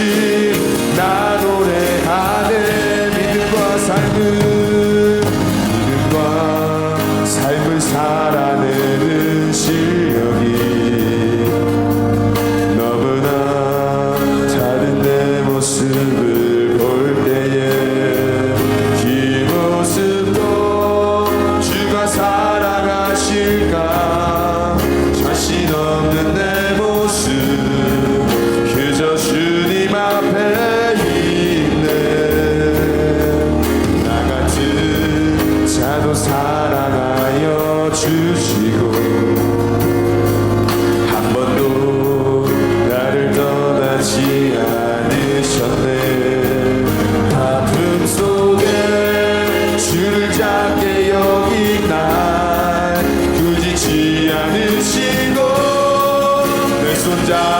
Ti. 사랑하여 주시고 한 번도 나를 떠나지 않으셨네. 아픔 속에 주를 작게 여기 날 굳이 지 않으시고 내 손잡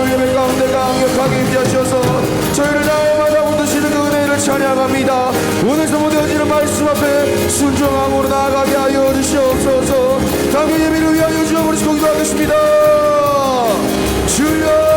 기도 예배 가운데 강력하게 임재하셔서 저희를 날마다 붙드시는 그 은혜를 찬양합니다. 오늘서 모여지는 말씀 앞에 순종함으로 나아가게 하여 주시옵소서. 당의 예배를 위하여 주여 버리시고 기도하겠습니다. 주여!